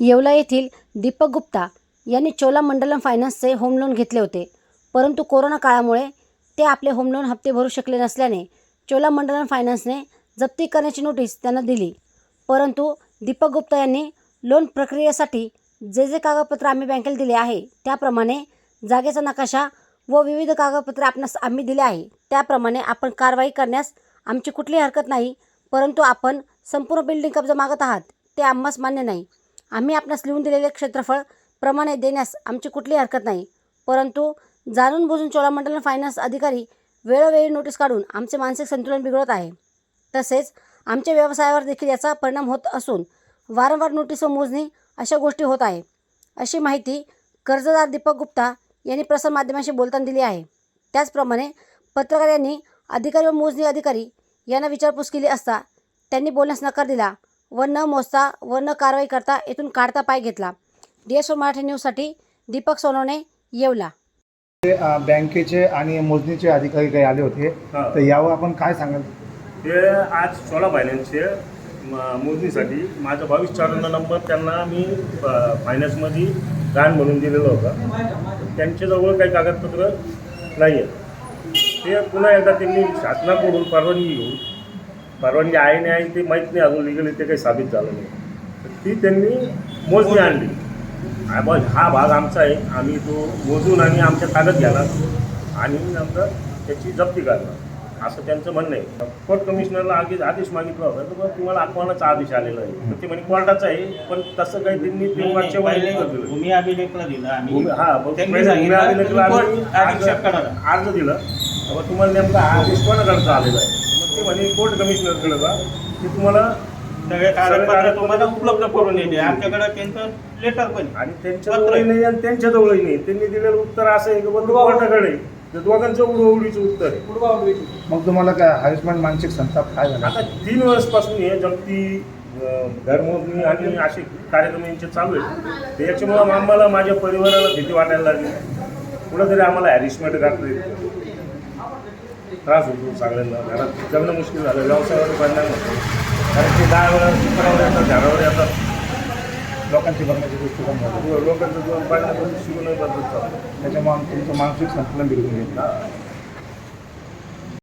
येवला येथील दीपक गुप्ता यांनी चोलामंडलम फायनान्सचे होम लोन घेतले होते. परंतु कोरोना काळामुळे ते आपले होम लोन हप्ते भरू शकले नसल्याने चोलामंडलम फायनान्सने जप्ती करण्याची नोटीस त्यांना दिली. परंतु दीपक गुप्ता यांनी लोन प्रक्रियेसाठी जे जे कागदपत्र आम्ही बँकेला दिले आहे त्याप्रमाणे जागेचा नकाशा व विविध कागदपत्रे आपणास आम्ही दिले आहे त्याप्रमाणे आपण कारवाई करण्यास आमची कुठलीही हरकत नाही परंतु आपण संपूर्ण बिल्डिंग कब्जा मागत आहात ते आम्हास मान्य नाही. आम्ही आपणास लिहून दिलेले क्षेत्रफळ प्रमाणे देण्यास आमची कुठली हरकत नाही. परंतु जाणून बुजून चोळामंडलम फायनान्स अधिकारी वेळोवेळी नोटीस काढून आमचे मानसिक संतुलन बिघडत आहे. तसेच आमच्या व्यवसायावर देखील याचा परिणाम होत असून वारंवार नोटीस व मोजणी अशा गोष्टी होत आहे. अशी माहिती कर्जदार दीपक गुप्ता यांनी प्रसारमाध्यमांशी बोलताना दिली आहे. त्याचप्रमाणे पत्रकार यांनी अधिकारी व मोजणी अधिकारी यांना विचारपूस केली असता त्यांनी बोलण्यास नकार दिला. व न मोजता व न कारवाई करता येथून काढता पाय घेतला. डी एस मराठी न्यूजसाठी दीपक सोनवणे येवला. बँकेचे आणि मोजणीचे अधिकारी काही आले होते. हा. तर यावर आपण काय सांगाल? ते आज सोळा फायनान्सचे म- मोजणीसाठी माझा बावीस चौऱ्याण्णव नंबर त्यांना मी फ- फायनान्समध्ये दान म्हणून दिलेलं होतं. त्यांच्याजवळ काही कागदपत्र नाही आहेत ते पुन्हा एकदा त्यांनी शासनाकडून परवानगी घेऊन परवानगी आहे नाही आहे ते माहीत नाही अजून लिगली ते काही साबित झालं नाही. तर ती त्यांनी मोजणी आणली. हा बघ हा भाग आमचा आहे. आम्ही तो मोजून आणि आमच्या कागद घेणार आणि नंतर त्याची जप्ती करणार. असं त्यांचं म्हणणं आहे. कोर्ट कमिशनरला आधी आदेश मागितला होता. तर तुम्हाला अपमानाचा आदेश आलेला आहे? तर ते म्हणे कोर्टाचा आहे. पण तसं काही त्यांनी ते मागच्या पहिले वेळेस दिलं. भूमी अभिलेखला दिलं आम्ही. हा भूमी अभिलेखला आम्ही. अर्ज दिला. तुम्हाला नेमका आदेश कोणाकडचा आलेला आहे? म्हणे कोर्ट कमिशनरकडे जा ते तुम्हाला सगळे कागदपत्र तुम्हाला उपलब्ध करून येते आमच्याकडे त्यांचं लेटर पण. आणि त्यांच्याजवळही नाही आणि त्यांच्याजवळही नाही. त्यांनी दिलेलं उत्तर असं आहे की बा तू कोर्टाकडे आहे. तर दोघांचं उडवडीचं उत्तर आहे. मग तुम्हाला काय हॅरेसमेंट मानसिक संताप काय झाला? आता तीन वर्षपासून हे जप्ती अं, घरमोजणी आणि असे कार्यक्रम यांचे चालू आहेत तर याच्यामुळं आम्हाला माझ्या परिवाराला भीती वाटायला लागली. कुठंतरी आम्हाला हॅरिसमेंट करता त्रास होतो सगळ्यांना. घरात जगणं मुश्किल झालं व्यवसायावर परिणाम होतो. कारण की दहा वेळा शिकरावर येतात घरावर येतात. लोकांची बघण्याची गोष्टी पण झाली. लोकांचं जीवन पाण्यापासून शिकून बदलत चालतं त्याच्यामुळे तुमचं मानसिक संतुलन बिघडून घेतलं.